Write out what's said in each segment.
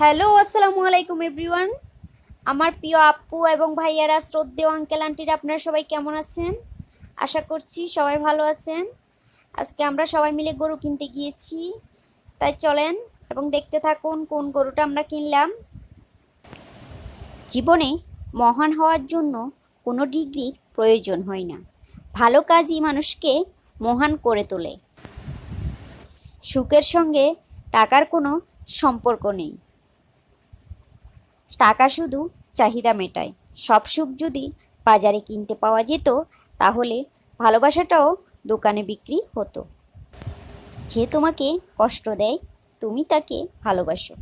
Hello, আসসালামু আলাইকুম everyone. আমার প্রিয় আপু এবং ভাইয়ারা, শ্রদ্ধেয় আঙ্কেল আন্টিরা আপনারা সবাই কেমন আছেন? আশা করছি সবাই ভালো আছেন। আজকে আমরা সবাই মিলে গরু কিনতে গিয়েছি। তাই চলেন এবং দেখতে থাকুন কোন গরুটা আমরা কিনলাম। জীবনে মহান হওয়ার জন্য কোনো ডিগ্রির প্রয়োজন হয় না। ভালো কাজই মানুষকে মহান করে তোলে। সুখের সঙ্গে টাকার কোনো সম্পর্ক নেই। টাকা শুধু চাহিদা মেটায়। সব সুখ যদি বাজারে কিনতে পাওয়া যেত, তাহলে ভালোবাসাটাও দোকানে বিক্রি হতো। যে তোমাকে কষ্ট দেয়, তুমি তাকে ভালোবাসো।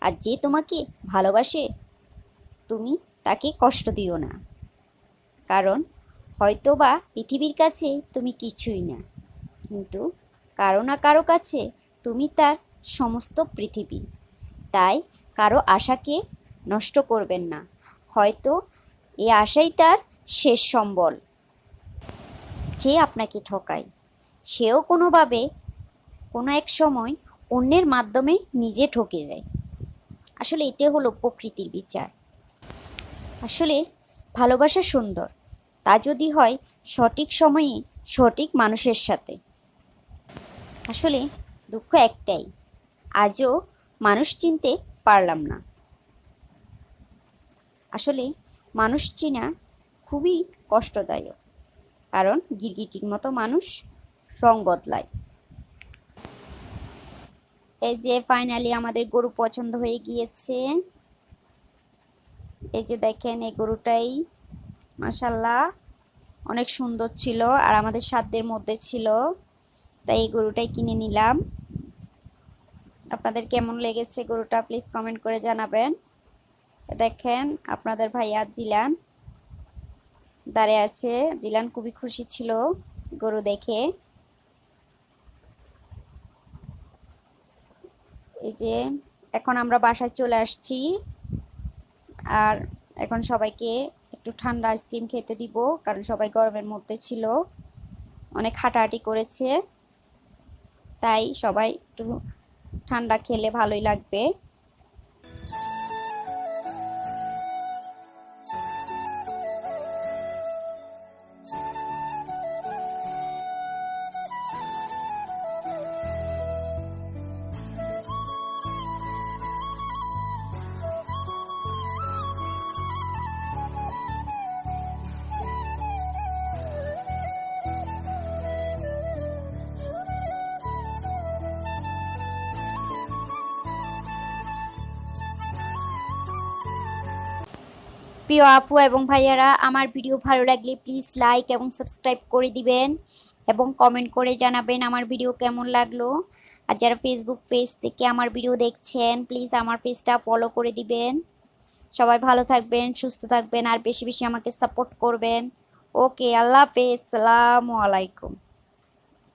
আর যে তোমাকে ভালোবাসে, তুমি তাকে কষ্ট দিও না। কারণ হয়তো বা পৃথিবীর কাছে তুমি কিছুই না, কিন্তু কারও না কারও কাছে তুমি তার সমস্ত পৃথিবী। তাই কারও আশাকে নষ্ট করবেন না। হয়তো এ আশাই তার শেষ সম্বল। যে আপনাকে ঠকায়, সেও কোনোভাবে কোনো এক সময় অন্যের মাধ্যমে নিজে ঠকে যায়। আসলে এটা হলো প্রকৃতির বিচার। আসলে ভালোবাসা সুন্দর, তা যদি হয় সঠিক সময়ে সঠিক মানুষের সাথে। আসলে দুঃখ একটাই, আজও মানুষ চিনতে পারলাম না। আসলে মানুষ চিনা খুবই কষ্টদায়ক, কারণ গিরগিটির মতো মানুষ রং বদলায়। এই যে ফাইনালি আমাদের গরু পছন্দ হয়ে গিয়েছে। এই যে দেখেন এই গরুটাই মাসাল্লাহ অনেক সুন্দর ছিল আর আমাদের সাধ্যের মধ্যে ছিল। তাই এই গরুটাই কিনে নিলাম। আপনাদের কেমন লেগেছে গরুটা? প্লিজ কমেন্ট করে জানাবেন। দেখেন, আপনাদের ভাইয়া জিলান দাঁড়িয়ে আছে। জিলান খুবই খুশি ছিল গরু দেখে। এই যে, এখন আমরা বাসায় চলে আসছি। আর এখন সবাইকে একটু ঠান্ডা আইসক্রিম খেতে দিব, কারণ সবাই গরমের মধ্যে ছিল। অনেক হাঁটাহাঁটি করেছে। তাই সবাই একটু ঠান্ডা খেলে ভালোই লাগবে। প্রিয় আপু এবং ভাইয়ারা, আমার ভিডিও ভালো লাগলে প্লিজ লাইক এবং সাবস্ক্রাইব করে দিবেন এবং কমেন্ট করে জানাবেন আমার ভিডিও কেমন লাগল। আর যারা ফেসবুক পেজ থেকে আমার ভিডিও দেখছেন প্লিজ আমার পেজটা ফলো করে দিবেন। সবাই ভালো থাকবেন, সুস্থ থাকবেন, আর বেশি বেশি আমাকে সাপোর্ট করবেন। ওকে আল্লাহ হাফেজ, সালামু আলাইকুম।